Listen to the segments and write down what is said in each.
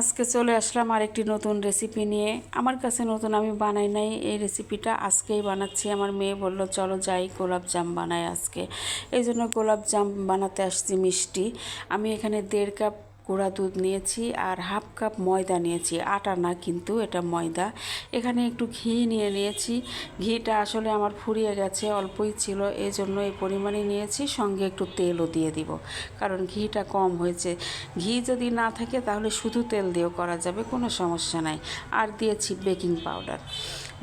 আজকে চলে আসলাম আরেকটি নতুন রেসিপি নিয়ে। আমার কাছে নতুন, আমি বানাই নাই এই রেসিপিটা আজকেই বানাচ্ছি। আমার মেয়ে বলল, চলো যাই গোলাপজাম বানাই আজকে। এই জন্য গোলাপজাম বানাতে আসছি মিষ্টি। আমি এখানে দেড় কাপ গুঁড়া দুধ নিয়েছি আর হাফ কাপ ময়দা নিয়েছি। আটা না কিন্তু, এটা ময়দা। এখানে একটু ঘি নিয়ে নিয়েছি। ঘিটা আসলে আমার ফুরিয়ে গেছে, অল্পই ছিল এই জন্য এই পরিমাণে নিয়েছি। সঙ্গে একটু তেলও দিয়ে দিব, কারণ ঘিটা কম হয়েছে। ঘি যদি না থাকে তাহলে শুধু তেল দিয়েও করা যাবে, কোনো সমস্যা নাই। আর দিয়েছি বেকিং পাউডার।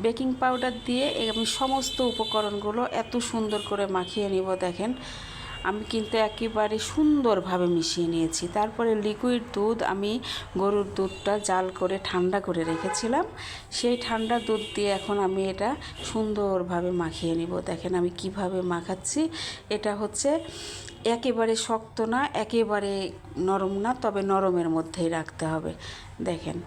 বেকিং পাউডার দিয়ে আমি সমস্ত উপকরণগুলো এত সুন্দর করে মাখিয়ে নিব, দেখেন। আমি কিন্তু একেবারে সুন্দরভাবে মিশিয়ে নিয়েছি। তারপরে লিকুইড দুধ আমি গরুর দুধটা জাল করে ঠান্ডা করে রেখেছিলাম। সেই ঠান্ডা দুধ দিয়ে এখন আমি এটা সুন্দরভাবে মাখিয়ে নিব। দেখেন আমি কীভাবে মাখাচ্ছি। এটা হচ্ছে একেবারে শক্ত না, একেবারে নরম না, তবে নরমের মধ্যেই রাখতে হবে। দেখেন।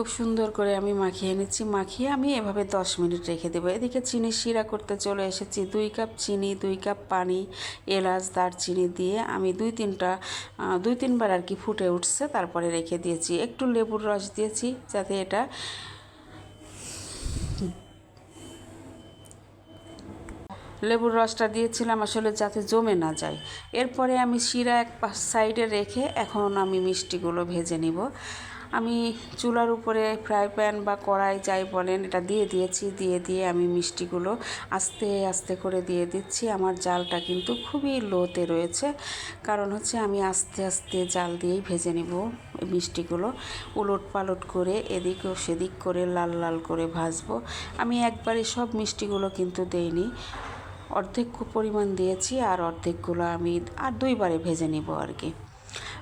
খুব সুন্দর করে আমি মাখিয়ে নিচ্ছি মাখিয়ে আমি এভাবে দশ মিনিট রেখে দেবো। এদিকে চিনি শিরা করতে চলে এসেছি। দুই কাপ চিনি, দুই কাপ পানি, এলাচ, দারচিনি দিয়ে আমি দুই তিনটা দুই তিনবার আর কি ফুটে উঠছে, তারপরে রেখে দিয়েছি। একটু লেবুর রস দিয়েছি যাতে এটা লেবুর রসটা দিয়েছিলাম আসলে যাতে জমে না যায়। এরপরে আমি শিরা এক সাইডে রেখে এখন আমি মিষ্টিগুলো ভেজে নিব। আমি চুলার উপরে ফ্রাই প্যান বা কড়াই যাই বলেন, এটা দিয়ে দিয়েছি, দিয়ে দিয়ে আমি মিষ্টিগুলো আস্তে আস্তে করে দিয়ে দিচ্ছি। আমার জালটা কিন্তু খুবই লোতে রয়েছে, কারণ হচ্ছে আমি আস্তে আস্তে জাল দিয়েই ভেজে নেব মিষ্টিগুলো। উলট পালট করে এদিক ও সেদিক করে লাল লাল করে ভাজবো। আমি একবারে সব মিষ্টিগুলো কিন্তু দেইনি, অর্ধেক পরিমাণ দিয়েছি আর অর্ধেকগুলো আমি আর দুইবারে ভেজে নেব আর কি।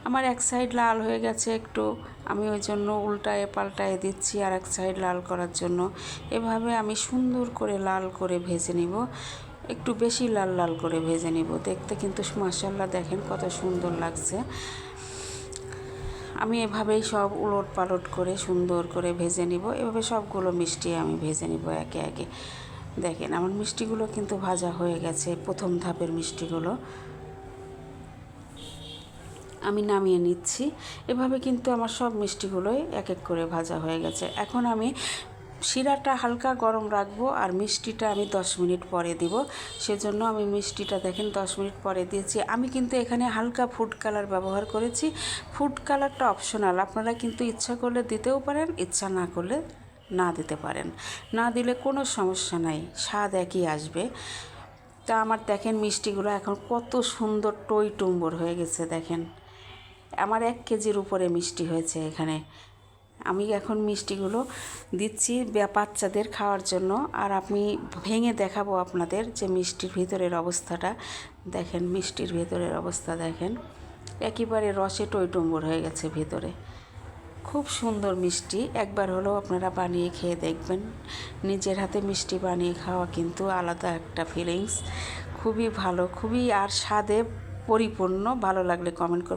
আমার এক সাইড লাল হয়ে গেছে একটু। আমি ওই জন্য উল্টায় পাল্টায় দিচ্ছি আর এক সাইড লাল করার জন্য। এভাবে আমি সুন্দর করে লাল করে ভেজে নিব। একটু বেশি লাল লাল করে ভেজে নিব। দেখতে কিন্তু মাসাল্লা দেখেন কত সুন্দর লাগছে। আমি এভাবেই সব উলট পালট করে সুন্দর করে ভেজে নিব। এভাবে সবগুলো মিষ্টি আমি ভেজে নিব একে একে। দেখেন আমার মিষ্টিগুলো কিন্তু ভাজা হয়ে গেছে, প্রথম ধাপের মিষ্টিগুলো। আমি নামিয়ে নিচ্ছি। এভাবে কিন্তু আমার সব মিষ্টিগুলোই এক এক করে ভাজা হয়ে গেছে। এখন আমি শিরাটা হালকা গরম রাখব আর মিষ্টিটা আমি দশ মিনিট পরে দিব। সেজন্য আমি মিষ্টিটা দেখেন দশ মিনিট পরে দিয়েছি। আমি কিন্তু এখানে হালকা ফুড কালার ব্যবহার করেছি। ফুড কালারটা অপশনাল আপনারা কিন্তু ইচ্ছা করলে দিতেও পারেন, ইচ্ছা না করলে না দিতে পারেন। না দিলে কোনো সমস্যা নাই, স্বাদ একই আসবে। তা আমার দেখেন মিষ্টিগুলো এখন কত সুন্দর টই টুম্বর হয়ে গেছে দেখেন। আমার এক কেজির উপরে মিষ্টি হয়েছে এখানে। আমি এখন মিষ্টিগুলো দিচ্ছি বাচ্চাদের খাওয়ার জন্য। আর আমি ভেঙে দেখাবো আপনাদের যে মিষ্টির ভিতরের অবস্থাটা। দেখেন, মিষ্টির ভেতরের অবস্থা দেখেন। একেবারে রসে টইটম্বর হয়ে গেছে ভেতরে। খুব সুন্দর মিষ্টি। একবার হলেও আপনারা বানিয়ে খেয়ে দেখবেন। নিজের হাতে মিষ্টি বানিয়ে খাওয়া কিন্তু আলাদা একটা ফিলিংস খুবই ভালো, খুবই আর স্বাদে পরিপূর্ণ। ভালো লাগলে কমেন্ট করুন।